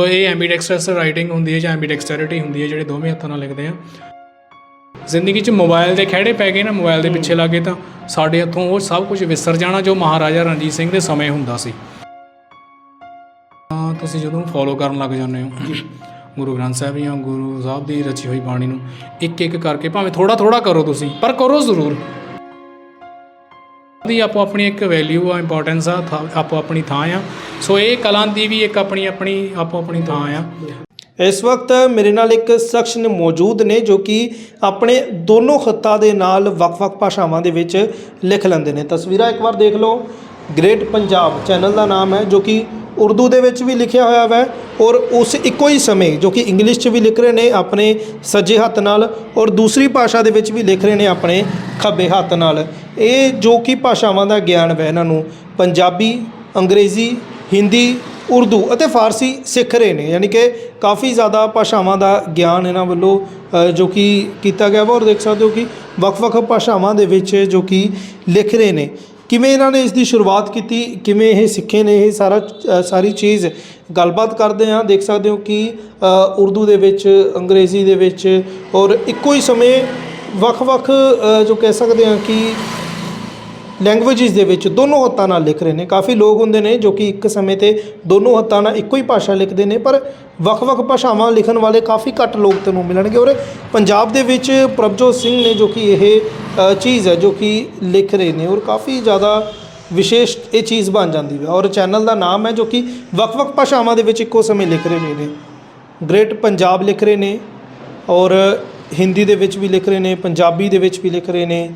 ਸੋ ਇਹ ਐਂਬੀਡੈਕਸਟਰਸ ਰਾਈਟਿੰਗ ਹੁੰਦੀ ਹੈ ਜਾਂ ਐਂਬੀਡੈਕਸਟਰਿਟੀ ਹੁੰਦੀ ਹੈ ਜਿਹੜੇ ਦੋਵੇਂ ਹੱਥਾਂ ਨਾਲ ਲਿਖਦੇ ਆ। ਜ਼ਿੰਦਗੀ 'ਚ ਮੋਬਾਈਲ ਦੇ ਖਿਹੜੇ ਪੈ ਗਏ ਨਾ ਮੋਬਾਈਲ ਦੇ ਪਿੱਛੇ ਲੱਗੇ ਤਾਂ ਸਾਡੇ ਹੱਥੋਂ ਉਹ ਸਭ ਕੁਝ ਵਿਸਰ ਜਾਣਾ ਜੋ ਮਹਾਰਾਜਾ ਰਣਜੀਤ ਸਿੰਘ ਦੇ ਸਮੇਂ ਹੁੰਦਾ ਸੀ। ਤਾਂ ਤੁਸੀਂ ਜਦੋਂ ਫੋਲੋ ਕਰਨ ਲੱਗ ਜਾਂਦੇ ਹੋ ਗੁਰੂ ਗ੍ਰੰਥ ਸਾਹਿਬ ਜਾਂ ਗੁਰੂ ਸਾਹਿਬ ਦੀ ਰਚੀ ਹੋਈ ਬਾਣੀ ਨੂੰ ਇੱਕ ਇੱਕ ਕਰਕੇ ਭਾਵੇਂ ਥੋੜਾ ਥੋੜਾ ਕਰੋ ਤੁਸੀਂ ਪਰ ਕਰੋ ਜ਼ਰੂਰ। ਦੀ ਆਪੋ ਆਪਣੀ ਇੱਕ ਵੈਲਿਊ ਆ ਇੰਪੋਰਟੈਂਸ ਆ, ਥਾਂ- ਆਪੋ ਆਪਣੀ ਥਾਂ ਆ। ਸੋ ਇਹ ਕਲਾ ਦੀ ਵੀ ਇੱਕ ਆਪਣੀ ਆਪਣੀ, ਆਪੋ ਆਪਣੀ ਥਾਂ ਆ। ਇਸ ਵਕਤ ਮੇਰੇ ਨਾਲ ਇੱਕ ਸ਼ਖਸ ਨੇ ਮੌਜੂਦ ਨੇ ਜੋ ਕਿ ਆਪਣੇ ਦੋਨੋਂ ਖੱਤਾਂ ਦੇ ਨਾਲ ਵੱਖ-ਵੱਖ ਭਾਸ਼ਾਵਾਂ ਦੇ ਵਿੱਚ ਲਿਖ ਲੈਂਦੇ ਨੇ। ਤਸਵੀਰਾਂ ਇੱਕ ਵਾਰ ਦੇਖ ਲਓ। ਗ੍ਰੇਟ ਪੰਜਾਬ ਚੈਨਲ ਦਾ ਨਾਮ ਹੈ, ਜੋ ਕਿ ਉਰਦੂ ਦੇ ਵਿੱਚ ਵੀ ਲਿਖਿਆ ਹੋਇਆ ਹੈ ਔਰ ਉਸ ਇੱਕੋ ਹੀ ਸਮੇਂ ਜੋ ਕਿ ਇੰਗਲਿਸ਼ 'ਚ ਵੀ ਲਿਖ ਰਹੇ ਨੇ ਆਪਣੇ ਸੱਜੇ ਹੱਥ ਨਾਲ ਔਰ ਦੂਸਰੀ ਭਾਸ਼ਾ ਦੇ ਵਿੱਚ ਵੀ ਲਿਖ ਰਹੇ ਨੇ ਆਪਣੇ ਖੱਬੇ ਹੱਥ ਨਾਲ। ਇਹ ਜੋ ਕਿ ਭਾਸ਼ਾਵਾਂ ਦਾ ਗਿਆਨ ਹੈ ਇਹਨਾਂ ਨੂੰ, ਪੰਜਾਬੀ, ਅੰਗਰੇਜ਼ੀ, ਹਿੰਦੀ, ਉਰਦੂ ਅਤੇ ਫਾਰਸੀ ਸਿੱਖ ਰਹੇ ਨੇ। ਯਾਨੀ ਕਿ ਕਾਫੀ ਜ਼ਿਆਦਾ ਭਾਸ਼ਾਵਾਂ ਦਾ ਗਿਆਨ ਇਹਨਾਂ ਵੱਲੋਂ ਜੋ ਕਿ ਕੀਤਾ ਗਿਆ ਵਾ। ਔਰ ਦੇਖ ਸਕਦੇ ਹੋ ਕਿ ਵੱਖ-ਵੱਖ ਭਾਸ਼ਾਵਾਂ ਦੇ ਵਿੱਚ ਜੋ ਕਿ ਲਿਖ ਰਹੇ ਨੇ। ਕਿਵੇਂ ਇਹਨਾਂ ਨੇ ਇਸ ਦੀ ਸ਼ੁਰੂਆਤ ਕੀਤੀ ਕਿਵੇਂ ਇਹ ਸਿੱਖੇ ਨੇ ਇਹ ਸਾਰਾ ਅ, ਸਾਰੀ ਚੀਜ਼ ਗੱਲਬਾਤ ਕਰਦੇ ਹਾਂ। ਦੇਖ ਸਕਦੇ ਹੋ ਕਿ ਅ, ਉਰਦੂ ਦੇ ਵਿੱਚ ਅੰਗਰੇਜ਼ੀ ਦੇ ਵਿੱਚ ਔਰ ਇੱਕੋ ਹੀ ਸਮੇਂ ਵੱਖ-ਵੱਖ ਅ, ਜੋ ਕਹਿ ਸਕਦੇ ਹਾਂ ਕਿ ਲੈਂਗੁਏਜਸ ਦੇ ਵਿੱਚ ਦੋਨੋਂ ਹੱਥਾਂ ਨਾਲ ਲਿਖ ਰਹੇ ਨੇ। ਕਾਫੀ ਲੋਕ ਹੁੰਦੇ ਨੇ ਜੋ ਕਿ ਇੱਕ ਸਮੇਂ ਤੇ ਦੋਨੋਂ ਹੱਥਾਂ ਨਾਲ ਇੱਕੋ ਹੀ ਭਾਸ਼ਾ ਲਿਖਦੇ ਨੇ, ਪਰ ਵੱਖ-ਵੱਖ ਭਾਸ਼ਾਵਾਂ ਲਿਖਣ ਵਾਲੇ ਕਾਫੀ ਘੱਟ ਲੋਕ ਤੈਨੂੰ ਮਿਲਣਗੇ। ਔਰ ਪੰਜਾਬ ਦੇ ਵਿੱਚ ਪ੍ਰਭਜੋਤ ਸਿੰਘ ਨੇ ਜੋ ਕਿ ਇਹ ਚੀਜ਼ ਹੈ ਜੋ ਕਿ ਲਿਖ ਰਹੇ ਨੇ ਔਰ ਕਾਫੀ ਜ਼ਿਆਦਾ ਵਿਸ਼ੇਸ਼ ਇਹ ਚੀਜ਼ ਬਣ ਜਾਂਦੀ ਹੈ। ਔਰ ਚੈਨਲ ਦਾ ਨਾਮ ਹੈ ਜੋ ਕਿ ਵੱਖ-ਵੱਖ ਭਾਸ਼ਾਵਾਂ ਦੇ ਵਿੱਚ ਇੱਕੋ ਸਮੇਂ ਲਿਖ ਰਹੇ ਨੇ। ਗ੍ਰੇਟ ਪੰਜਾਬ ਲਿਖ ਰਹੇ ਨੇ ਔਰ ਹਿੰਦੀ ਦੇ ਵਿੱਚ ਵੀ ਲਿਖ ਰਹੇ ਨੇ, ਪੰਜਾਬੀ ਦੇ ਵਿੱਚ ਵੀ ਲਿਖ ਰਹੇ ਨੇ।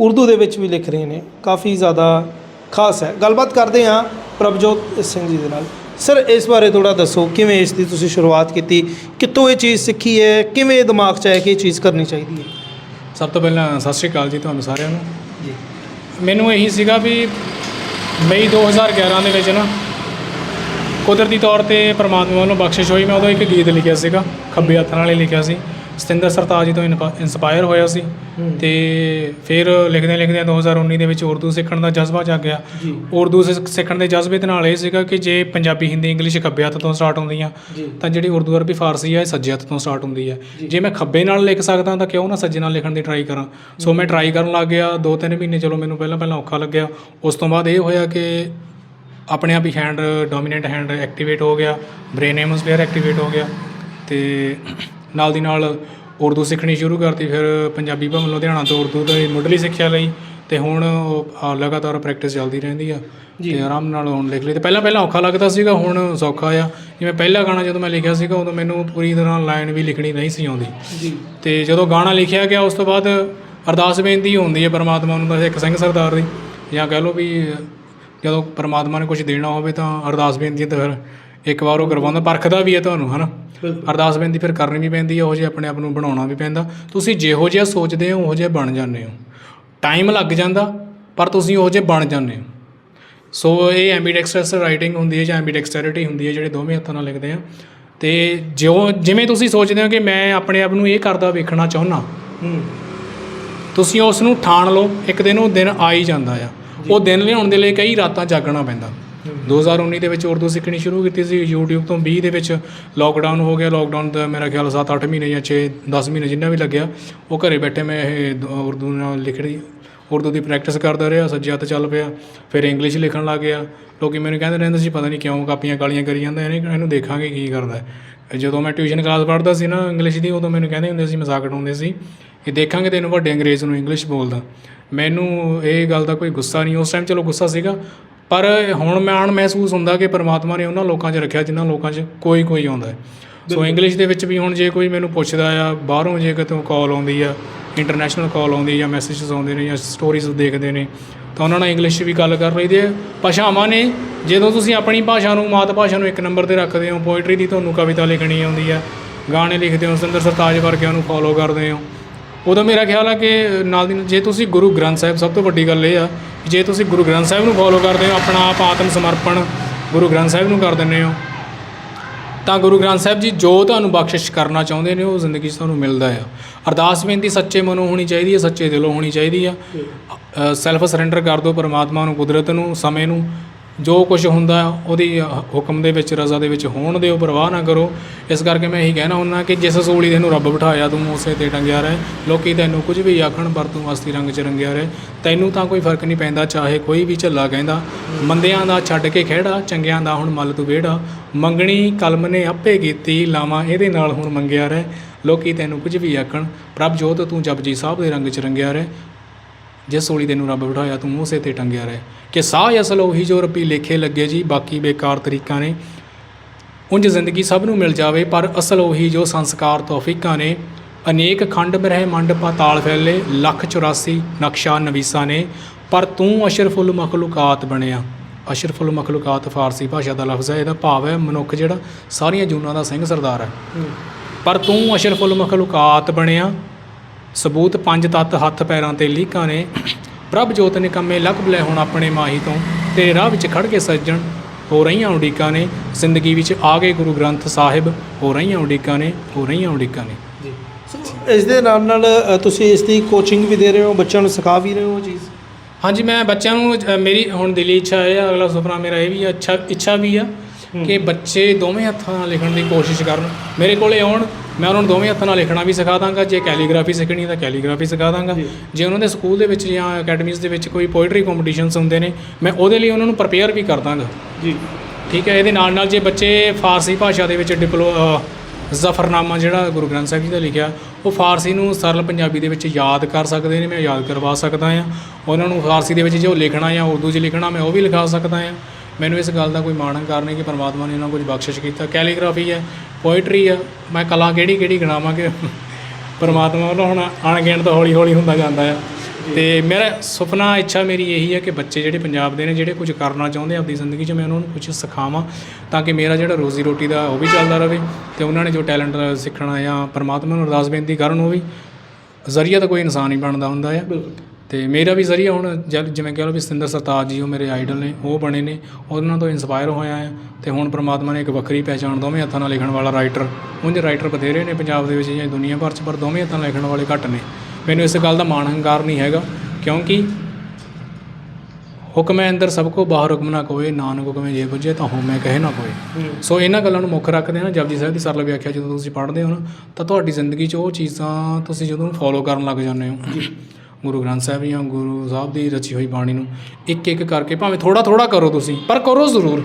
ਉਰਦੂ ਦੇ ਵਿੱਚ ਵੀ ਲਿਖ ਰਹੇ ਨੇ ਕਾਫੀ ਜ਼ਿਆਦਾ ਖਾਸ ਹੈ। ਗੱਲਬਾਤ ਕਰਦੇ ਹਾਂ ਪ੍ਰਭਜੋਤ ਸਿੰਘ ਜੀ ਦੇ ਨਾਲ। ਸਰ ਇਸ ਬਾਰੇ ਥੋੜਾ ਦੱਸੋ ਕਿਵੇਂ ਇਸ ਦੀ ਤੁਸੀਂ ਸ਼ੁਰੂਆਤ ਕੀਤੀ? ਕਿੱਥੋਂ ਇਹ ਚੀਜ਼ ਸਿੱਖੀ ਹੈ? ਕਿਵੇਂ ਦਿਮਾਗ 'ਚ ਆਇਆ ਕਿ ਇਹ ਚੀਜ਼ ਕਰਨੀ ਚਾਹੀਦੀ ਹੈ? ਸਭ ਤੋਂ ਪਹਿਲਾਂ ਸਤਿ ਸ਼੍ਰੀ ਅਕਾਲ ਜੀ ਤੁਹਾਨੂੰ ਸਾਰਿਆਂ ਨੂੰ। ਜੀ। ਮੈਨੂੰ ਇਹੀ ਸੀਗਾ ਵੀ ਮਈ 2011 ਦੇ ਵਿੱਚ ਨਾ ਕੁਦਰਤੀ ਤੌਰ ਤੇ ਪ੍ਰਮਾਤਮਾ ਵੱਲੋਂ ਬਖਸ਼ਿਸ਼ ਹੋਈ। ਮੈਂ ਉਦੋਂ ਇੱਕ ਗੀਤ ਲਿਖਿਆ ਸੀਗਾ ਖੱਬੇ ਹੱਥ ਨਾਲ ਹੀ ਲਿਖਿਆ ਸੀ। ਸਤਿੰਦਰ ਸਰਤਾਜ ਜੀ ਤੋਂ ਇਨਸਪਾਇਰ ਹੋਇਆ ਸੀ ਤੇ ਫਿਰ ਲਿਖਦੇ ਲਿਖਦੇ 2019 ਦੇ ਵਿੱਚ ਉਰਦੂ ਸਿੱਖਣ ਦਾ ਜਜ਼ਬਾ ਜਾਗ ਗਿਆ। ਜੀ। ਉਰਦੂ ਸਿੱਖਣ ਦੇ ਜਜ਼ਬੇ ਦੇ ਨਾਲ ਇਹ ਸੀਗਾ ਕਿ ਜੇ ਪੰਜਾਬੀ ਹਿੰਦੀ ਇੰਗਲਿਸ਼ ਖੱਬੇ ਹੱਥ ਤੋਂ ਸਟਾਰਟ ਹੁੰਦੀਆਂ ਤਾਂ ਜਿਹੜੀ ਉਰਦੂ ਅਰਬੀ ਫਾਰਸੀ ਹੈ ਇਹ ਸੱਜੇ ਹੱਥ ਤੋਂ ਸਟਾਰਟ ਹੁੰਦੀ ਹੈ ਜੇ। ਮੈਂ ਖੱਬੇ ਨਾਲ ਲਿਖ ਸਕਦਾ ਤਾਂ ਕਿਉਂ ਨਾ ਸੱਜੇ ਨਾਲ ਲਿਖਣ ਦੀ ਟਰਾਈ ਕਰਾਂ। ਸੋ ਮੈਂ ਟਰਾਈ ਕਰਨ ਲੱਗ ਗਿਆ ਦੋ ਤਿੰਨ ਮਹੀਨੇ ਚਲੋ ਮੈਨੂੰ ਪਹਿਲਾਂ ਪਹਿਲਾਂ ਔਖਾ ਲੱਗਿਆ। ਉਸ ਤੋਂ ਬਾਅਦ ਇਹ ਹੋਇਆ ਕਿ ਆਪਣੇ ਆਪ ਹੀ ਹੈਂਡ ਡੋਮੀਨੈਂਟ ਹੈਂਡ ਐਕਟੀਵੇਟ ਹੋ ਗਿਆ ਬ੍ਰੇਨ ਹੈਮਸਫੇਅਰ ਐਕਟੀਵੇਟ ਹੋ ਗਿਆ ਤੇ ਨਾਲ ਦੀ ਨਾਲ ਉਰਦੂ ਸਿੱਖਣੀ ਸ਼ੁਰੂ ਕਰਤੀ ਫਿਰ ਪੰਜਾਬੀ ਭਵਨ ਲੁਧਿਆਣਾ ਤੋਂ ਉਰਦੂ ਦੀ ਮੁੱਢਲੀ ਸਿੱਖਿਆ ਲਈ ਤੇ ਹੁਣ ਲਗਾਤਾਰ ਪ੍ਰੈਕਟਿਸ ਚੱਲਦੀ ਰਹਿੰਦੀ ਆ। ਤੇ ਆਰਾਮ ਨਾਲ ਹੁਣ ਲਿਖ ਲਈ। ਤੇ ਪਹਿਲਾਂ ਪਹਿਲਾਂ ਔਖਾ ਲੱਗਦਾ ਸੀਗਾ ਹੁਣ ਸੌਖਾ ਆ। ਜਿਵੇਂ ਪਹਿਲਾ ਗਾਣਾ ਜਦੋਂ ਮੈਂ ਲਿਖਿਆ ਸੀਗਾ ਉਦੋਂ ਮੈਨੂੰ ਪੂਰੀ ਤਰ੍ਹਾਂ ਲਾਈਨ ਵੀ ਲਿਖਣੀ ਨਹੀਂ ਸੀ ਆਉਂਦੀ। ਜੀ। ਤੇ ਜਦੋਂ ਗਾਣਾ ਲਿਖਿਆ ਗਿਆ ਉਸ ਤੋਂ ਬਾਅਦ ਅਰਦਾਸ ਬੇਨਤੀ ਹੁੰਦੀ ਹੈ ਪਰਮਾਤਮਾ ਨੂੰ ਇੱਕ ਸਿੰਘ ਸਰਦਾਰ ਦੀ। ਜਾਂ ਕਹਿ ਲਓ ਵੀ ਜਦੋਂ ਪਰਮਾਤਮਾ ਨੇ ਕੁਝ ਦੇਣਾ ਹੋਵੇ ਤਾਂ ਅਰਦਾਸ ਬੇਨਤੀ ਤਾਂ ਫਿਰ ਇੱਕ ਵਾਰ ਉਹ ਕਰਵਾਉਂਦਾ ਪਰਖਦਾ ਵੀ ਹੈ ਤੁਹਾਨੂੰ ਹਨਾ? ਅਰਦਾਸ ਬੇਨਤੀ ਫਿਰ ਕਰਨੀ ਵੀ ਪੈਂਦੀ ਹੈ ਉਹ ਜੇ ਆਪਣੇ ਆਪ ਨੂੰ ਬਣਾਉਣਾ ਵੀ ਪੈਂਦਾ। ਤੁਸੀਂ ਜਿਹੋ ਜਿਹਾ ਸੋਚਦੇ ਹੋ ਉਹ ਜਿਹਾ ਬਣ ਜਾਂਦੇ ਹੋ। ਟਾਈਮ ਲੱਗ ਜਾਂਦਾ ਪਰ ਤੁਸੀਂ ਉਹ ਜਿਹੇ ਬਣ ਜਾਂਦੇ ਹੋ। ਸੋ ਇਹ ਐਂਬੀਡੈਕਸਟਰਸ ਰਾਈਟਿੰਗ ਹੁੰਦੀ ਹੈ ਜਾਂ ਐਂਬੀਡੈਕਸਟਰਿਟੀ ਹੁੰਦੀ ਹੈ ਜਿਹੜੇ ਦੋਵੇਂ ਹੱਥਾਂ ਨਾਲ ਲਿਖਦੇ ਆ। ਤੇ ਜਿਉਂ ਜਿਵੇਂ ਤੁਸੀਂ ਸੋਚਦੇ ਹੋ ਕਿ ਮੈਂ ਆਪਣੇ ਆਪ ਨੂੰ ਇਹ ਕਰਦਾ ਵੇਖਣਾ ਚਾਹੁੰਦਾ ਹੂੰ। ਤੁਸੀਂ ਉਸ ਨੂੰ ਠਾਣ ਲਓ ਇੱਕ ਦਿਨ ਉਹ ਦਿਨ ਆ ਹੀ ਜਾਂਦਾ ਆ। ਉਹ ਦਿਨ ਲਿਆਉਣ ਦੇ ਲਈ ਕਈ ਰਾਤਾਂ ਜਾਗਣਾ ਪੈਂਦਾ। 2019 ਦੇ ਵਿੱਚ ਉਰਦੂ ਸਿੱਖਣੀ ਸ਼ੁਰੂ ਕੀਤੀ ਸੀ। YouTube ਤੋਂ 20 ਦੇ ਵਿੱਚ ਲੋਕਡਾਊਨ ਹੋ ਗਿਆ। ਲੋਕਡਾਊਨ ਦਾ ਮੇਰਾ ਖਿਆਲ 7-8 ਮਹੀਨੇ ਜਾਂ 6-10 ਮਹੀਨੇ ਜਿੰਨਾ ਵੀ ਲੱਗਿਆ, ਉਹ ਘਰੇ ਬੈਠੇ ਮੈਂ ਇਹ ਉਰਦੂ ਨਾਲ ਲਿਖਣੀ, ਉਰਦੂ ਦੀ ਪ੍ਰੈਕਟਿਸ ਕਰਦਾ ਰਿਹਾ ਸੱਜਿਆ ਹੱਥ ਚੱਲ ਪਿਆ, ਫਿਰ ਇੰਗਲਿਸ਼ ਲਿਖਣ ਲੱਗ ਗਿਆ। ਲੋਕੀ ਮੈਨੂੰ ਕਹਿੰਦੇ ਰਹਿੰਦੇ ਸੀ, ਪਤਾ ਨਹੀਂ ਕਿਉਂ ਕਾਪੀਆਂ ਕਾਲੀਆਂ ਕਰੀ ਜਾਂਦਾ, ਇਹਨੇ ਇਹਨੂੰ ਦੇਖਾਂਗੇ ਕੀ ਕਰਦਾ ਜਦੋਂ ਮੈਂ ਟਿਊਸ਼ਨ ਕਲਾਸ ਪੜ੍ਹਦਾ ਸੀ ਨਾ ਇੰਗਲਿਸ਼ ਦੀ, ਉਦੋਂ ਮੈਨੂੰ ਕਹਿੰਦੇ ਹੁੰਦੇ ਸੀ, ਮਜ਼ਾਕ ਉਡਾਉਂਦੇ ਸੀ ਇਹ ਦੇਖਾਂਗੇ ਤੈਨੂੰ ਵੱਡੇ ਅੰਗਰੇਜ਼ ਨੂੰ ਇੰਗਲਿਸ਼ ਬੋਲਦਾ। ਮੈਨੂੰ ਇਹ ਗੱਲ ਦਾ ਕੋਈ ਗੁੱਸਾ ਨਹੀਂ ਉਸ ਟਾਈਮ ਚਲੋ ਗੁੱਸਾ ਸੀਗਾ ਪਰ ਹੁਣ ਮਾਣ ਮਹਿਸੂਸ ਹੁੰਦਾ ਕਿ ਪਰਮਾਤਮਾ ਨੇ ਉਹਨਾਂ ਲੋਕਾਂ 'ਚ ਰੱਖਿਆ ਜਿਨ੍ਹਾਂ ਲੋਕਾਂ 'ਚ ਕੋਈ ਕੋਈ ਆਉਂਦਾ ਹੈ। ਸੋ ਇੰਗਲਿਸ਼ ਦੇ ਵਿੱਚ ਵੀ ਹੁਣ ਜੇ ਕੋਈ ਮੈਨੂੰ ਪੁੱਛਦਾ ਆ ਬਾਹਰੋਂ ਜੇ ਕਿਤੋਂ ਕਾਲ ਆਉਂਦੀ ਆ ਇੰਟਰਨੈਸ਼ਨਲ ਕਾਲ ਆਉਂਦੀ ਜਾਂ ਮੈਸੇजेस ਆਉਂਦੇ ਨੇ ਜਾਂ ਸਟੋਰੀਜ਼ ਦੇਖਦੇ ਨੇ ਤਾਂ ਉਹਨਾਂ ਨਾਲ ਇੰਗਲਿਸ਼ 'ਚ ਵੀ ਗੱਲ ਕਰ ਲਈਦੀ ਹੈ ਭਾਸ਼ਾਵਾਂ ਨੇ ਜਦੋਂ ਤੁਸੀਂ ਆਪਣੀ ਭਾਸ਼ਾ ਨੂੰ ਮਾਤ ਭਾਸ਼ਾ ਨੂੰ ਇੱਕ ਨੰਬਰ ਤੇ ਰੱਖਦੇ ਹੋ ਪੋਇਟਰੀ ਦੀ ਤੁਹਾਨੂੰ ਕਵਿਤਾ ਲਿਖਣੀ ਆਉਂਦੀ ਆ ਗਾਣੇ ਲਿਖਦੇ ਹੋ ਸੁੰਦਰ ਸਰਤਾਜ ਵਰਗਿਆਂ ਨੂੰ ਫੋਲੋ ਕਰਦੇ ਹੋ ਉਦੋਂ ਮੇਰਾ ਖਿਆਲ ਆ ਕਿ ਨਾਲ ਦੀ ਨਾਲ ਜੇ ਤੁਸੀਂ ਗੁਰੂ ਗ੍ਰੰਥ ਸਾਹਿਬ ਸਭ ਤੋਂ ਵੱਡੀ ਗੱਲ ਇਹ ਆ ਕਿ ਜੇ ਤੁਸੀਂ ਗੁਰੂ ਗ੍ਰੰਥ ਸਾਹਿਬ ਨੂੰ ਫੋਲੋ ਕਰਦੇ ਹੋ ਆਪਣਾ ਆਪ ਆਤਮ ਸਮਰਪਣ ਗੁਰੂ ਗ੍ਰੰਥ ਸਾਹਿਬ ਨੂੰ ਕਰ ਦਿੰਦੇ ਹੋ ਤਾਂ ਗੁਰੂ ਗ੍ਰੰਥ ਸਾਹਿਬ ਜੀ ਜੋ ਤੁਹਾਨੂੰ ਬਖਸ਼ਿਸ਼ ਕਰਨਾ ਚਾਹੁੰਦੇ ਨੇ ਉਹ ਜ਼ਿੰਦਗੀ 'ਚ ਤੁਹਾਨੂੰ ਮਿਲਦਾ ਆ। ਅਰਦਾਸ ਬੇਨਤੀ ਸੱਚੇ ਮਨੋਂ ਹੋਣੀ ਚਾਹੀਦੀ ਹੈ ਸੱਚੇ ਦਿਲੋਂ ਹੋਣੀ ਚਾਹੀਦੀ ਆ। ਸੈਲਫ ਸਰੈਂਡਰ ਕਰ ਦਿਓ ਪਰਮਾਤਮਾ ਨੂੰ ਕੁਦਰਤ ਨੂੰ ਸਮੇਂ ਨੂੰ ਜੋ ਕੁਝ ਹੁੰਦਾ ਉਹਦੀ ਹੁਕਮ ਦੇ ਵਿੱਚ, ਰਜ਼ਾ ਦੇ ਵਿੱਚ ਹੋਣ ਦਿਓ, ਪਰਵਾਹ ਨਾ ਕਰੋ। ਇਸ ਕਰਕੇ ਮੈਂ ਇਹੀ ਕਹਿਣਾ ਹੁੰਦਾ ਕਿ ਜਿਸ ਸੂਲੀ ਤੈਨੂੰ ਰੱਬ ਬਿਠਾਇਆ, ਤੂੰ ਉਸੇ ਤੇ ਟੰਗਿਆ ਰਹਿ। ਲੋਕੀ ਤੈਨੂੰ ਕੁਝ ਵੀ ਆਖਣ, ਪਰ ਤੂੰ ਅਸਲੀ ਰੰਗ 'ਚ ਰੰਗਿਆ ਰਹਿ। ਤੈਨੂੰ ਤਾਂ ਕੋਈ ਫ਼ਰਕ ਨਹੀਂ ਪੈਂਦਾ, ਚਾਹੇ ਕੋਈ ਵੀ ਝੱਲਾ ਕਹਿੰਦਾ। ਮੰਦਿਆਂ ਦਾ ਛੱਡ ਕੇ ਖਹਿੜਾ ਚੰਗਿਆਂ ਦਾ ਹੁਣ ਮੱਲ ਤੂੰ ਵਿਹੜਾ। ਮੰਗਣੀ ਕਲਮ ਨੇ ਆਪੇ ਕੀਤੀ, ਲਾਵਾਂ ਇਹਦੇ ਨਾਲ ਹੁਣ ਮੰਗਿਆ ਰਹਿ। ਲੋਕੀ ਤੈਨੂੰ ਕੁਝ ਵੀ ਆਖਣ, ਪ੍ਰਭ ਜੋਤ, ਤੂੰ ਜਪਜੀ ਸਾਹਿਬ ਦੇ ਰੰਗ 'ਚ ਰੰਗਿਆ ਰਹਿ। ਜਿਸ ਸੋਲੀ ਤੈਨੂੰ ਰੱਬ ਬਿਠਾਇਆ ਤੂੰ ਉਸੇ ਤੇ ਟੰਗਿਆ ਰਹਿ। ਕਿ ਸਾਹ ਅਸਲ ਉਹੀ ਜੋ ਰੱਬੀ ਲੇਖੇ ਲੱਗੇ ਜੀ ਬਾਕੀ ਬੇਕਾਰ ਤਰੀਕਾਂ ਨੇ। ਉਂਝ ਜ਼ਿੰਦਗੀ ਸਭ ਨੂੰ ਮਿਲ ਜਾਵੇ ਪਰ ਅਸਲ ਉਹੀ ਜੋ ਸੰਸਕਾਰ ਤੌਫੀਕਾਂ ਨੇ ਅਨੇਕ ਖੰਡ ਬ੍ਰਹਿਮੰਡ ਪਾਤਾਲ ਫੈਲੇ ਲੱਖ 84 ਨਕਸ਼ਾ ਨਵੀਸਾ ਨੇ ਪਰ ਤੂੰ ਅਸ਼ਰਫੁਲ ਮਖਲੂਕਾਤ ਬਣਿਆ। ਅਸ਼ਰਫੁਲ ਮਖਲੂਕਾਤ ਫਾਰਸੀ ਭਾਸ਼ਾ ਦਾ ਲਫ਼ਜ਼ ਹੈ ਇਹਦਾ ਭਾਵ ਹੈ ਮਨੁੱਖ ਜਿਹੜਾ ਸਾਰੀਆਂ ਜੂਨਾਂ ਦਾ ਸਿੰਘ ਸਰਦਾਰ ਹੈ। ਪਰ ਤੂੰ ਅਸ਼ਰਫੁਲ ਮਖਲੂਕਾਤ ਬਣਿਆ ਸਬੂਤ ਪੰਜ ਤੱਤ ਹੱਥ ਪੈਰਾਂ ਤੇ ਲੀਕਾਂ ਨੇ। ਪ੍ਰਭ ਜੋਤ ਨੇ ਕੰਮੇ ਲੱਗ ਬਲੇ ਹੁਣ ਆਪਣੇ ਮਾਹੀ ਤੋਂ ਤੇਰੇ ਰਾਹ ਵਿੱਚ ਖੜ ਕੇ ਸੱਜਣ ਹੋ ਰਹੀਆਂ ਉਡੀਕਾਂ ਨੇ। ਜ਼ਿੰਦਗੀ ਵਿੱਚ ਆ ਗਏ ਗੁਰੂ ਗ੍ਰੰਥ ਸਾਹਿਬ ਹੋ ਰਹੀਆਂ ਉਡੀਕਾਂ ਨੇ ਹੋ ਰਹੀਆਂ ਉਡੀਕਾਂ ਨੇ। ਜੀ। ਇਸ ਦੇ ਨਾਲ ਨਾਲ ਤੁਸੀਂ ਇਸ ਦੀ ਕੋਚਿੰਗ ਵੀ ਦੇ ਰਹੇ ਹੋ ਬੱਚਿਆਂ ਨੂੰ ਸਿਖਾ ਵੀ ਰਹੇ ਹੋ ਚੀਜ਼? ਹਾਂਜੀ ਮੈਂ ਬੱਚਿਆਂ ਨੂੰ ਮੇਰੀ ਹੁਣ ਦਿਲੀ ਇੱਛਾ ਹੈ ਅਗਲਾ ਸੁਪਨਾ ਮੇਰਾ ਇਹ ਵੀ ਹੈ, ਅੱਛਾ ਇੱਛਾ ਵੀ ਆ ਕਿ ਬੱਚੇ ਦੋਵੇਂ ਹੱਥਾਂ ਨਾਲ ਲਿਖਣ ਦੀ ਕੋਸ਼ਿਸ਼ ਕਰਨ। ਮੇਰੇ ਕੋਲੇ ਆਉਣ ਮੈਂ ਉਹਨਾਂ ਨੂੰ ਦੋਵੇਂ ਹੱਥਾਂ ਨਾਲ ਲਿਖਣਾ ਵੀ ਸਿਖਾ ਦਾਂਗਾ ਜੇ ਕੈਲੀਗ੍ਰਾਫੀ ਸਿੱਖਣੀ ਤਾਂ ਕੈਲੀਗ੍ਰਾਫੀ ਸਿਖਾ ਦਾਂਗਾ। ਜੀ। ਉਹਨਾਂ ਦੇ ਸਕੂਲ ਦੇ ਵਿੱਚ ਜਾਂ ਅਕੈਡਮੀਜ਼ ਦੇ ਵਿੱਚ ਕੋਈ ਪੋਇਟਰੀ ਕੰਪੀਟੀਸ਼ਨਸ ਹੁੰਦੇ ਨੇ ਮੈਂ ਉਹਦੇ ਲਈ ਉਹਨਾਂ ਨੂੰ ਪ੍ਰਪੇਅਰ ਵੀ ਕਰ ਦਾਂਗਾ। ਜੀ। ਠੀਕ ਹੈ ਇਹਦੇ ਨਾਲ ਨਾਲ ਜੇ ਬੱਚੇ ਫਾਰਸੀ ਭਾਸ਼ਾ ਦੇ ਵਿੱਚ ਡਿਪਲੋ ਜ਼ਫਰਨਾਮਾ ਜਿਹੜਾ ਗੁਰੂ ਗ੍ਰੰਥ ਸਾਹਿਬ ਜੀ ਦਾ ਲਿਖਿਆ ਉਹ ਫਾਰਸੀ ਨੂੰ ਸਰਲ ਪੰਜਾਬੀ ਦੇ ਵਿੱਚ ਯਾਦ ਕਰ ਸਕਦੇ ਨੇ ਮੈਂ ਯਾਦ ਕਰਵਾ ਸਕਦਾ ਆ ਉਹਨਾਂ ਨੂੰ ਫਾਰਸੀ ਦੇ ਵਿੱਚ ਜੋ ਲਿਖਣਾ ਜਾਂ ਉਰਦੂ 'ਚ ਲਿਖਣਾ ਮੈਂ ਉਹ ਵੀ ਲਿਖਾ ਸਕਦਾ ਆ ਮੈਨੂੰ ਇਸ ਗੱਲ ਦਾ ਕੋਈ ਮਾਣ ਹੰਕਾਰ ਨਹੀਂ ਕਿ ਪਰਮਾਤਮਾ ਨੇ ਉਹਨਾਂ ਨੂੰ ਕੁਝ ਬਖਸ਼ਿਸ਼ ਕੀਤਾ। ਕੈਲੀਗ੍ਰਾਫੀ ਹੈ ਪੋਇਟਰੀ ਆ। ਮੈਂ ਕਲਾ ਕਿਹੜੀ ਕਿਹੜੀ ਗਿਣਾਵਾਂ ਕਿ ਪਰਮਾਤਮਾ ਵੱਲੋਂ ਹੁਣ ਅਣਗਿਣਤ ਹੌਲੀ ਹੌਲੀ ਹੁੰਦਾ ਜਾਂਦਾ ਆ। ਤੇ ਮੇਰਾ ਸੁਪਨਾ, ਇੱਛਾ ਮੇਰੀ ਇਹੀ ਹੈ ਕਿ ਬੱਚੇ ਜਿਹੜੇ ਪੰਜਾਬ ਦੇ ਨੇ, ਜਿਹੜੇ ਕੁਝ ਕਰਨਾ ਚਾਹੁੰਦੇ ਆ ਆਪਣੀ ਜ਼ਿੰਦਗੀ 'ਚ, ਮੈਂ ਉਹਨਾਂ ਨੂੰ ਕੁਝ ਸਿਖਾਵਾਂ ਤਾਂ ਕਿ ਮੇਰਾ ਜਿਹੜਾ ਰੋਜ਼ੀ ਰੋਟੀ ਦਾ ਉਹ ਵੀ ਚੱਲਦਾ ਰਹੇ ਤੇ ਉਹਨਾਂ ਨੇ ਜੋ ਟੈਲੈਂਟ ਸਿੱਖਣਾ ਜਾਂ ਪਰਮਾਤਮਾ ਨੂੰ ਅਰਦਾਸ ਬੇਨਤੀ ਕਰਨ ਉਹ ਵੀ ਜ਼ਰੀਆ ਤਾਂ ਕੋਈ ਇਨਸਾਨ ਹੀ ਬਣਦਾ ਹੁੰਦਾ ਆ। ਬਿਲਕੁਲ ਤੇ ਮੇਰਾ ਵੀ ਜ਼ਰੀਆ ਹੁਣ ਜਿਵੇਂ ਕਹਿ ਲਓ ਵੀ ਸਤਿੰਦਰ ਸਰਤਾਜ ਜੀ ਉਹ ਮੇਰੇ ਆਈਡਲ ਨੇ ਉਹ ਬਣੇ ਨੇ ਉਹਨਾਂ ਤੋਂ ਇਨਸਪਾਇਰ ਹੋਇਆ ਆ ਤੇ ਹੁਣ ਪ੍ਰਮਾਤਮਾ ਨੇ ਇੱਕ ਵੱਖਰੀ ਪਹਿਚਾਣ ਦੋਵੇਂ ਹੱਥਾਂ ਨਾਲ ਲਿਖਣ ਵਾਲਾ ਰਾਈਟਰ ਉਂਝ ਰਾਈਟਰ ਬਥੇਰੇ ਨੇ ਪੰਜਾਬ ਦੇ ਵਿੱਚ ਜਾਂ ਦੁਨੀਆ ਭਰ 'ਚ ਪਰ ਦੋਵੇਂ ਹੱਥਾਂ ਨਾਲ ਲਿਖਣ ਵਾਲੇ ਘੱਟ ਨੇ। ਮੈਨੂੰ ਇਸ ਗੱਲ ਦਾ ਮਾਣ ਹੰਕਾਰ ਨਹੀਂ ਹੈਗਾ ਕਿਉਂਕਿ ਹੁਕਮੈ ਅੰਦਰ ਸਭ ਕੋ ਬਾਹਰ ਹੁਕਮ ਨਾ ਕੋਏ ਨਾਨਕ ਹੁਕਮੇ ਜੇ ਬੁਝੇ ਤਾਂ ਹਉਮੈ ਕਹੇ ਨਾ ਕੋਏ। ਸੋ ਇਹਨਾਂ ਗੱਲਾਂ ਨੂੰ ਮੁੱਖ ਰੱਖਦੇ ਨਾ ਜਪਜੀ ਸਾਹਿਬ ਦੀ ਸਰਲ ਵਿਆਖਿਆ ਜਦੋਂ ਤੁਸੀਂ ਪੜ੍ਹਦੇ ਹੋ ਨਾ ਤਾਂ ਤੁਹਾਡੀ ਜ਼ਿੰਦਗੀ 'ਚ ਉਹ ਚੀਜ਼ਾਂ ਤੁਸੀਂ ਜਦੋਂ ਫੋਲੋ ਕਰਨ ਲੱਗ ਜਾਂਦੇ ਹੋ। ਗੁਰੂ ਗ੍ਰੰਥ ਸਾਹਿਬ ਜਾਂ ਗੁਰੂ ਸਾਹਿਬ ਦੀ ਰਚੀ ਹੋਈ ਬਾਣੀ ਨੂੰ ਇੱਕ ਇੱਕ ਕਰਕੇ ਭਾਵੇਂ ਥੋੜਾ ਥੋੜਾ ਕਰੋ ਤੁਸੀਂ ਪਰ ਕਰੋ ਜ਼ਰੂਰ।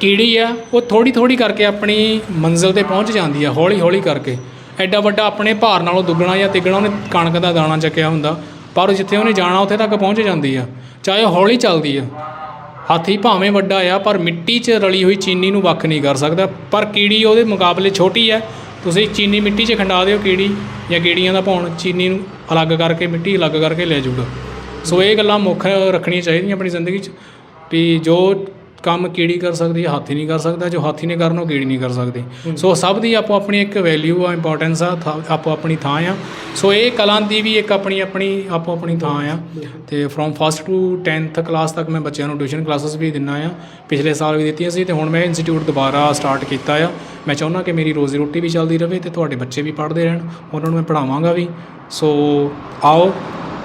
ਕੀੜੀ ਆ ਉਹ ਥੋੜੀ ਥੋੜੀ ਕਰਕੇ ਆਪਣੀ ਮੰਜ਼ਿਲ ਤੇ ਪਹੁੰਚ ਜਾਂਦੀ ਆ ਹੌਲੀ ਹੌਲੀ ਕਰਕੇ। ਐਡਾ ਵੱਡਾ ਆਪਣੇ ਭਾਰ ਨਾਲੋਂ ਦੁੱਗਣਾ ਜਾਂ ਤਿੱਗਣਾ ਉਹਨੇ ਕਣਕ ਦਾ ਦਾਣਾ ਚੱਕਿਆ ਹੁੰਦਾ ਪਰ ਜਿੱਥੇ ਉਹਨੇ ਜਾਣਾ ਉੱਥੇ ਤੱਕ ਪਹੁੰਚ ਜਾਂਦੀ ਆ ਚਾਹੇ ਹੌਲੀ ਚੱਲਦੀ ਆ। ਹਾਥੀ ਭਾਵੇਂ ਵੱਡਾ ਆ ਪਰ ਮਿੱਟੀ 'ਚ ਰਲੀ ਹੋਈ ਚੀਨੀ ਨੂੰ ਵੱਖ ਨਹੀਂ ਕਰ ਸਕਦਾ ਪਰ ਕੀੜੀ ਉਹਦੇ ਮੁਕਾਬਲੇ ਛੋਟੀ ਆ। ਤੁਸੀਂ ਚੀਨੀ ਮਿੱਟੀ 'ਚ ਖੰਡਾ ਦਿਓ ਕੀੜੀ ਜਾਂ ਕੀੜੀਆਂ ਦਾ ਭੌਣ ਚੀਨੀ ਨੂੰ ਅਲੱਗ ਕਰਕੇ ਮਿੱਟੀ ਅਲੱਗ ਕਰਕੇ ਲੈ ਜਾਊਗਾ। ਸੋ ਇਹ ਗੱਲਾਂ ਮੁੱਖ ਰੱਖਣੀਆਂ ਚਾਹੀਦੀਆਂ ਆਪਣੀ ਜ਼ਿੰਦਗੀ 'ਚ ਵੀ ਜੋ ਕੰਮ ਕੀੜੀ ਕਰ ਸਕਦੀ ਹੈ, ਹਾਥੀ ਨਹੀਂ ਕਰ ਸਕਦਾ, ਜੋ ਹਾਥੀ ਨੇ ਕਰਨਾ ਉਹ ਕੀੜੀ ਨਹੀਂ ਕਰ ਸਕਦੀ। ਸੋ ਸਭ ਦੀ ਆਪੋ ਆਪਣੀ ਇੱਕ ਵੈਲਿਊ ਆ ਇੰਪੋਰਟੈਂਸ ਆ, ਥਾ- ਆਪੋ ਆਪਣੀ ਥਾਂ ਆ। ਸੋ ਇਹ ਕਲਾ ਦੀ ਵੀ ਇੱਕ ਆਪਣੀ ਆਪਣੀ, ਆਪੋ ਆਪਣੀ ਥਾਂ ਆ। ਤੇ from first to 10th class ਤੱਕ ਮੈਂ ਬੱਚਿਆਂ ਨੂੰ ਟਿਊਸ਼ਨ ਕਲਾਸਿਸ ਵੀ ਦਿੰਦਾ ਆ। ਪਿਛਲੇ ਸਾਲ ਵੀ ਦਿੱਤੀਆਂ ਸੀ ਤੇ ਹੁਣ ਮੈਂ ਇੰਸਟੀਚਿਊਟ ਦੁਬਾਰਾ ਸਟਾਰਟ ਕੀਤਾ ਆ। ਮੈਂ ਚਾਹੁੰਦਾ ਕਿ ਮੇਰੀ ਰੋਜ਼ੀ ਰੋਟੀ ਵੀ ਚੱਲਦੀ ਰਹੇ ਤੇ ਤੁਹਾਡੇ ਬੱਚੇ ਵੀ ਪੜ੍ਹਦੇ ਰਹਿਣ, ਉਹਨਾਂ ਨੂੰ ਮੈਂ ਪੜ੍ਹਾਵਾਂਗਾ ਵੀ। ਸੋ ਆਓ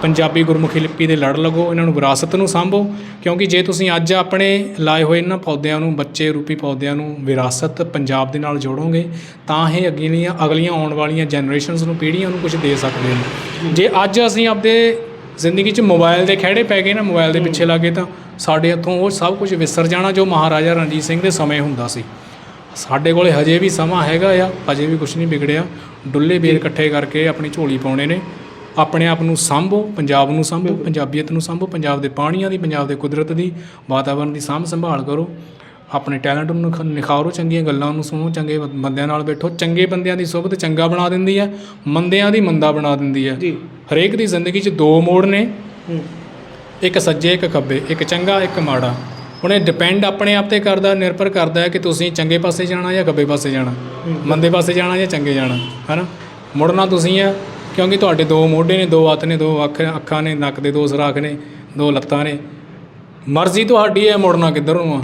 ਪੰਜਾਬੀ ਗੁਰਮੁਖੀ ਲਿਪੀ ਦੇ ਲੜ ਲੱਗੋ, ਇਹਨਾਂ ਨੂੰ ਵਿਰਾਸਤ ਨੂੰ ਸਾਂਭੋ, ਕਿਉਂਕਿ ਜੇ ਤੁਸੀਂ ਅੱਜ ਆਪਣੇ ਲਾਏ ਹੋਏ ਇਹਨਾਂ ਪੌਦਿਆਂ ਨੂੰ, ਬੱਚੇ ਰੂਪੀ ਪੌਦਿਆਂ ਨੂੰ ਵਿਰਾਸਤ ਪੰਜਾਬ ਦੇ ਨਾਲ ਜੋੜੋਗੇ, ਤਾਂ ਇਹ ਅਗਲੀਆਂ ਅਗਲੀਆਂ ਆਉਣ ਵਾਲੀਆਂ ਜਨਰੇਸ਼ਨਸ ਨੂੰ, ਪੀੜ੍ਹੀਆਂ ਨੂੰ ਕੁਝ ਦੇ ਸਕਦੇ ਨੇ। ਜੇ ਅੱਜ ਅਸੀਂ ਆਪਦੇ ਜ਼ਿੰਦਗੀ 'ਚ ਮੋਬਾਈਲ ਦੇ ਖਿਹੜੇ ਪੈ ਗਏ ਨਾ ਮੋਬਾਈਲ ਦੇ ਪਿੱਛੇ ਲੱਗੇ, ਤਾਂ ਸਾਡੇ ਹੱਥੋਂ ਉਹ ਸਭ ਕੁਝ ਵਿਸਰ ਜਾਣਾ ਜੋ ਮਹਾਰਾਜਾ ਰਣਜੀਤ ਸਿੰਘ ਦੇ ਸਮੇਂ ਹੁੰਦਾ ਸੀ। ਸਾਡੇ ਕੋਲੇ ਹਜੇ ਵੀ ਸਮਾਂ ਹੈਗਾ ਆ, ਹਜੇ ਵੀ ਕੁਝ ਨਹੀਂ ਵਿਗੜਿਆ। ਡੁੱਲੇ ਬੇਰ ਇਕੱਠੇ ਕਰਕੇ ਆਪਣੀ ਝੋਲੀ ਪਾਉਣੇ ਨੇ। ਆਪਣੇ ਆਪ ਨੂੰ ਸਾਂਭੋ ਪੰਜਾਬ ਨੂੰ ਸਾਂਭੋ ਪੰਜਾਬੀਅਤ ਨੂੰ ਸਾਂਭੋ ਪੰਜਾਬ ਦੇ ਪਾਣੀਆਂ ਦੀ ਪੰਜਾਬ ਦੇ ਕੁਦਰਤ ਦੀ ਵਾਤਾਵਰਣ ਦੀ ਸਾਂਭ ਸੰਭਾਲ ਕਰੋ। ਆਪਣੇ ਟੈਲੈਂਟ ਨੂੰ ਨਿਖ- ਨਿਖਾਰੋ ਚੰਗੀਆਂ ਗੱਲਾਂ ਨੂੰ ਸੁਣੋ ਚੰਗੇ ਬੰਦਿਆਂ ਨਾਲ ਬੈਠੋ। ਚੰਗੇ ਬੰਦਿਆਂ ਦੀ ਸੁਭਤ ਚੰਗਾ ਬਣਾ ਦਿੰਦੀ ਹੈ ਮੰਦਿਆਂ ਦੀ ਮੰਦਾ ਬਣਾ ਦਿੰਦੀ ਹੈ। ਜੀ। ਹਰੇਕ ਦੀ ਜ਼ਿੰਦਗੀ 'ਚ ਦੋ ਮੋੜ ਨੇ। ਇੱਕ ਸੱਜੇ ਇੱਕ ਖੱਬੇ ਇੱਕ ਚੰਗਾ ਇੱਕ ਮਾੜਾ। ਹੁਣ ਇਹ ਡਿਪੈਂਡ ਆਪਣੇ ਆਪ ਤੇ ਕਰਦਾ ਨਿਰਭਰ ਕਰਦਾ ਹੈ ਕਿ ਤੁਸੀਂ ਚੰਗੇ ਪਾਸੇ ਜਾਣਾ ਜਾਂ ਖੱਬੇ ਪਾਸੇ ਜਾਣਾ। ਮੰਦੇ ਪਾਸੇ ਜਾਣਾ ਜਾਂ ਚੰਗੇ ਜਾਣਾ ਹੈਨਾ ਮੁੜਨਾ ਤੁਸੀਂ ਆ ਕਿਉਂਕਿ ਤੁਹਾਡੇ ਦੋ ਮੋਢੇ ਨੇ ਦੋ ਹੱਥ ਨੇ ਦੋ ਅੱਖ ਅੱਖਾਂ ਨੇ ਨੱਕ ਦੇ ਦੋ ਸੁਰਾਖ ਨੇ ਦੋ ਲੱਤਾਂ ਨੇ। ਮਰਜ਼ੀ ਤੁਹਾਡੀ ਹੈ ਮੁੜਨਾ ਕਿੱਧਰ ਨੂੰ ਆ।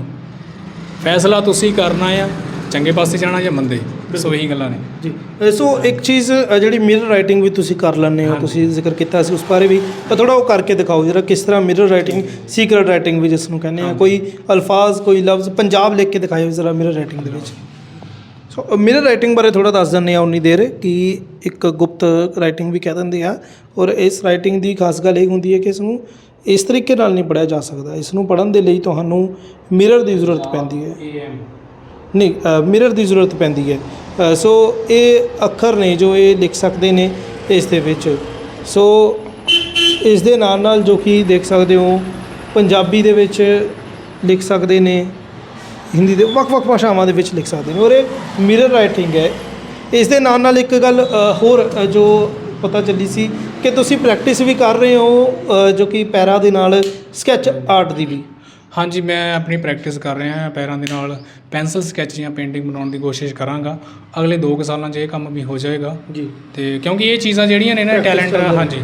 ਫੈਸਲਾ ਤੁਸੀਂ ਕਰਨਾ ਆ ਚੰਗੇ ਪਾਸੇ ਜਾਣਾ ਜਾਂ ਮੰਦੇ। ਸੋ ਇਹੀ ਗੱਲਾਂ ਨੇ। ਜੀ ਸੋ ਇੱਕ ਚੀਜ਼ ਜਿਹੜੀ ਮਿਰਰ ਰਾਈਟਿੰਗ ਵੀ ਤੁਸੀਂ ਕਰ ਲੈਂਦੇ ਹੋ ਤੁਸੀਂ ਜ਼ਿਕਰ ਕੀਤਾ ਸੀ ਉਸ ਬਾਰੇ ਵੀ ਤਾਂ ਥੋੜਾ ਉਹ ਕਰਕੇ ਦਿਖਾਓ ਜਰਾ ਕਿਸ ਤਰ੍ਹਾਂ ਮਿਰਰ ਰਾਈਟਿੰਗ ਸੀਕ੍ਰੇਟ ਰਾਈਟਿੰਗ ਵੀ ਜਿਸ ਨੂੰ ਕਹਿੰਦੇ ਆ। ਕੋਈ ਅਲਫਾਜ਼ ਕੋਈ ਲਫ਼ਜ਼ ਪੰਜਾਬ ਲਿਖ ਕੇ ਦਿਖਾਇਓ ਜਰਾ ਮਿਰਰ ਰਾਈਟਿੰਗ ਦੇ ਵਿੱਚ। ਸੋ ਮਿਰਰ ਰਾਈਟਿੰਗ ਬਾਰੇ ਥੋੜਾ ਦੱਸ ਦਿੰਦੇ ਆ ਉਨੀ ਦੇਰ ਕਿ ਇੱਕ ਗੁਪਤ ਰਾਈਟਿੰਗ ਵੀ ਕਹਿ ਦਿੰਦੇ ਆ ਔਰ ਇਸ ਰਾਈਟਿੰਗ ਦੀ ਖਾਸ ਗੱਲ ਇਹ ਹੁੰਦੀ ਹੈ ਕਿ ਇਸ ਨੂੰ ਇਸ ਤਰੀਕੇ ਨਾਲ ਨਹੀਂ ਪੜ੍ਹਿਆ ਜਾ ਸਕਦਾ। ਇਸ ਨੂੰ ਪੜ੍ਹਨ ਦੇ ਲਈ ਤੁਹਾਨੂੰ ਮਿਰਰ ਦੀ ਜ਼ਰੂਰਤ ਪੈਂਦੀ ਹੈ। ਨਹੀਂ ਮਿਰਰ ਦੀ ਜ਼ਰੂਰਤ ਪੈਂਦੀ ਹੈ। ਸੋ ਇਹ ਅੱਖਰ ਨੇ ਜੋ ਇਹ ਲਿਖ ਸਕਦੇ ਨੇ ਇਸ ਦੇ ਵਿੱਚ। ਸੋ ਇਸ ਦੇ ਨਾਲ ਨਾਲ ਜੋ ਕਿ ਦੇਖ ਸਕਦੇ ਹੋ ਪੰਜਾਬੀ ਦੇ ਵਿੱਚ ਲਿਖ ਸਕਦੇ ਨੇ। ਹਿੰਦੀ ਦੇ ਵੱਖ-ਵੱਖ ਭਾਸ਼ਾਵਾਂ ਦੇ ਵਿੱਚ ਲਿਖ ਸਕਦੇ ਨੇ। ਔਰ ਇਹ ਮਿਰਰ ਰਾਈਟਿੰਗ ਹੈ। ਇਸ ਦੇ ਨਾਲ ਨਾਲ ਇੱਕ ਗੱਲ ਹੋਰ ਜੋ ਪਤਾ ਚੱਲੀ ਸੀ ਕਿ ਤੁਸੀਂ ਪ੍ਰੈਕਟਿਸ ਵੀ ਕਰ ਰਹੇ ਹੋ ਜੋ ਕਿ ਪੈਰਾ ਦੇ ਨਾਲ ਸਕੈਚ ਆਰਟ ਦੀ ਵੀ। ਹਾਂਜੀ ਮੈਂ ਆਪਣੀ ਪ੍ਰੈਕਟਿਸ ਕਰ ਰਿਹਾ ਹਾਂ ਪੈਰਾਂ ਦੇ ਨਾਲ। ਪੈਨਸਲ ਸਕੈਚ ਜਾਂ ਪੇਂਟਿੰਗ ਬਣਾਉਣ ਦੀ ਕੋਸ਼ਿਸ਼ ਕਰਾਂਗਾ। ਅਗਲੇ 2 ਸਾਲਾਂ 'ਚ ਇਹ ਕੰਮ ਵੀ ਹੋ ਜਾਏਗਾ। ਜੀ। ਤੇ ਕਿਉਂਕਿ ਇਹ ਚੀਜ਼ਾਂ ਜਿਹੜੀਆਂ ਨੇ ਨਾ ਟੈਲੈਂਟ ਹਾਂਜੀ।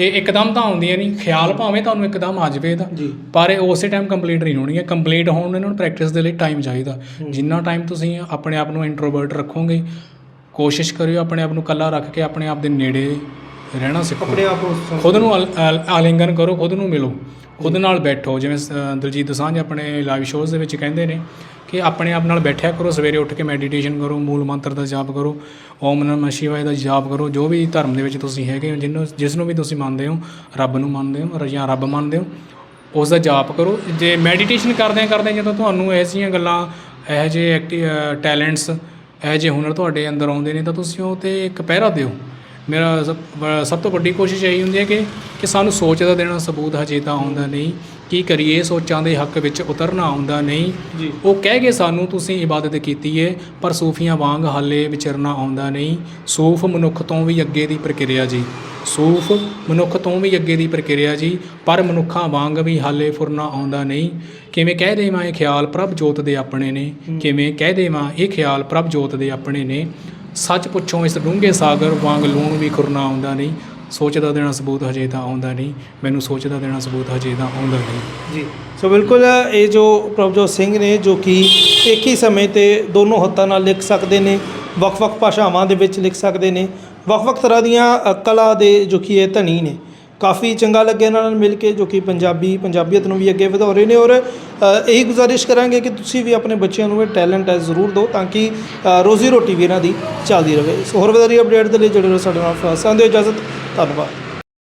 ਇਹ ਇੱਕਦਮ ਤਾਂ ਆਉਂਦੀਆਂ ਨਹੀਂ ਖਿਆਲ ਭਾਵੇਂ ਤੁਹਾਨੂੰ ਇੱਕਦਮ ਆ ਜਾਵੇ ਤਾਂ ਪਰ ਇਹ ਉਸੇ ਟਾਈਮ ਕੰਪਲੀਟ ਨਹੀਂ ਹੋਣੀ ਹੈ ਕੰਪਲੀਟ ਹੋਣ ਨੂੰ ਇਹਨਾਂ ਨੂੰ ਪ੍ਰੈਕਟਿਸ ਦੇ ਲਈ ਟਾਈਮ ਚਾਹੀਦਾ। ਜਿੰਨਾ ਟਾਈਮ ਤੁਸੀਂ ਆਪਣੇ ਆਪ ਨੂੰ ਇੰਟਰੋਵਰਟ ਰੱਖੋਗੇ ਕੋਸ਼ਿਸ਼ ਕਰਿਓ ਆਪਣੇ ਆਪ ਨੂੰ ਇਕੱਲਾ ਰੱਖ ਕੇ ਆਪਣੇ ਆਪ ਦੇ ਨੇੜੇ ਰਹਿਣਾ ਸਿੱਖੋ। ਆਪਣੇ ਆਪ ਨੂੰ ਖੁਦ ਨੂੰ ਆਲ- ਆਲ- ਆਲਿੰਗਨ ਕਰੋ ਖੁਦ ਨੂੰ ਮਿਲੋ। ਉਹਦੇ ਨਾਲ ਬੈਠੋ। ਜਿਵੇਂ ਸ- ਦਲਜੀਤ ਦੋਸਾਂਝ ਆਪਣੇ ਲਾਈਵ ਸ਼ੋਜ਼ ਦੇ ਵਿੱਚ ਕਹਿੰਦੇ ਨੇ ਕਿ ਆਪਣੇ ਆਪ ਨਾਲ ਬੈਠਿਆ ਕਰੋ, ਸਵੇਰੇ ਉੱਠ ਕੇ ਮੈਡੀਟੇਸ਼ਨ ਕਰੋ, ਮੂਲ ਮੰਤਰ ਦਾ ਜਾਪ ਕਰੋ, ਓਮ ਨਮः ਸ਼ਿਵਾਏ ਦਾ ਜਾਪ ਕਰੋ, ਜੋ ਵੀ ਧਰਮ ਦੇ ਵਿੱਚ ਤੁਸੀਂ ਹੈਗੇ ਹੋ ਜਿਹਨੂੰ ਜਿਸ ਨੂੰ ਵੀ ਤੁਸੀਂ ਮੰਨਦੇ ਹੋ, ਰੱਬ ਨੂੰ ਮੰਨਦੇ ਹੋ ਜਾਂ ਰੱਬ ਮੰਨਦੇ ਹੋ, ਉਸ ਦਾ ਜਾਪ ਕਰੋ। ਜੇ ਮੈਡੀਟੇਸ਼ਨ ਕਰਦਿਆਂ ਕਰਦਿਆਂ ਜਦੋਂ ਤੁਹਾਨੂੰ ਐਸੀਆਂ ਗੱਲਾਂ, ਇਹੋ ਜਿਹੇ ਐਕਟੀ ਟੈਲੈਂਟਸ ਇਹੋ ਜਿਹੇ ਹੁਨਰ ਤੁਹਾਡੇ ਅੰਦਰ ਆਉਂਦੇ ਨੇ, ਤਾਂ ਤੁਸੀਂ ਉਹ ਤੇ ਇੱਕ ਪਹਿਰਾ ਦਿਓ। ਮੇਰਾ ਸਭ ਤੋਂ ਵੱਡੀ ਕੋਸ਼ਿਸ਼ ਇਹੀ ਹੁੰਦੀ ਹੈ ਕਿ ਕਿ ਸਾਨੂੰ ਸੋਚ ਦਾ ਦੇਣਾ ਸਬੂਤ ਹਜੇ ਤਾਂ ਆਉਂਦਾ ਨਹੀਂ। ਕੀ ਕਰੀਏ ਸੋਚਾਂ ਦੇ ਹੱਕ ਵਿੱਚ ਉਤਰਨਾ ਆਉਂਦਾ ਨਹੀਂ। ਉਹ ਕਹਿ ਗਏ ਸਾਨੂੰ ਤੁਸੀਂ ਇਬਾਦਤ ਕੀਤੀ ਏ ਪਰ ਸੂਫੀਆਂ ਵਾਂਗ ਹਾਲੇ ਵਿਚਰਨਾ ਆਉਂਦਾ ਨਹੀਂ। ਸੂਫ ਮਨੁੱਖ ਤੋਂ ਵੀ ਅੱਗੇ ਦੀ ਪ੍ਰਕਿਰਿਆ ਜੀ। ਸੂਫ ਮਨੁੱਖ ਤੋਂ ਵੀ ਅੱਗੇ ਦੀ ਪ੍ਰਕਿਰਿਆ ਜੀ ਪਰ ਮਨੁੱਖਾਂ ਵਾਂਗ ਵੀ ਹਾਲੇ ਫੁਰਨਾ ਆਉਂਦਾ ਨਹੀਂ। ਕਿਵੇਂ ਕਹਿ ਦੇਵਾਂ ਇਹ ਖਿਆਲ ਪ੍ਰਭ ਜੋਤ ਦੇ ਆਪਣੇ ਨੇ? ਕਿਵੇਂ ਕਹਿ ਦੇਵਾਂ ਇਹ ਖਿਆਲ ਪ੍ਰਭ ਜੋਤ ਦੇ ਆਪਣੇ ਨੇ? ਸੱਚ ਪੁੱਛੋ ਇਸ ਡੂੰਘੇ ਸਾਗਰ ਵਾਂਗ ਲੂਣ ਵੀ ਖੁਰਨਾ ਆਉਂਦਾ ਨਹੀਂ। ਸੋਚਦਾ ਦੇਣਾ ਸਬੂਤ ਹਜੇ ਤਾਂ ਆਉਂਦਾ ਨਹੀਂ। ਮੈਨੂੰ ਸੋਚਦਾ ਦੇਣਾ ਸਬੂਤ ਹਜੇ ਤਾਂ ਆਉਂਦਾ ਨਹੀਂ। ਜੀ। ਸੋ ਬਿਲਕੁਲ ਇਹ ਜੋ ਪ੍ਰਭਜੋਤ ਸਿੰਘ ਨੇ, ਜੋ ਕਿ ਇੱਕ ਹੀ ਸਮੇਂ ਤੇ ਦੋਨੋਂ ਹੱਥਾਂ ਨਾਲ ਲਿਖ ਸਕਦੇ ਨੇ, ਵੱਖ-ਵੱਖ ਭਾਸ਼ਾਵਾਂ ਦੇ ਵਿੱਚ ਲਿਖ ਸਕਦੇ ਨੇ, ਵੱਖ-ਵੱਖ ਤਰ੍ਹਾਂ ਦੀਆਂ ਕਲਾ ਦੇ ਜੋ ਕਿ ਇਹ ਧਨੀ ਨੇ। ਕਾਫੀ ਚੰਗਾ ਲੱਗਿਆ ਇਹਨਾਂ ਨਾਲ ਮਿਲ ਕੇ, ਜੋ ਕਿ ਪੰਜਾਬੀ, ਪੰਜਾਬੀਅਤ ਨੂੰ ਵੀ ਅੱਗੇ ਵਧਾ ਰਹੇ ਨੇ ਔਰ ਇਹੀ ਗੁਜ਼ਾਰਿਸ਼ ਕਰਾਂਗੇ ਕਿ ਤੁਸੀਂ ਵੀ ਆਪਣੇ ਬੱਚਿਆਂ ਨੂੰ ਇਹ ਟੈਲੈਂਟ ਹੈ ਜ਼ਰੂਰ ਦਿਓ ਤਾਂ ਕਿ ਰੋਜ਼ੀ ਰੋਟੀ ਵੀ ਇਹਨਾਂ ਦੀ ਚੱਲਦੀ ਰਹੇ। ਸੋ ਹੋਰ ਵਧੇਰੀ ਅਪਡੇਟ ਦੇ ਲਈ ਜਿਹੜੇ ਰਹੋ ਸਾਡੇ ਨਾਲ ਫਾਸਾਂ ਦਿਓ ਇਜਾਜ਼ਤ, ਧੰਨਵਾਦ।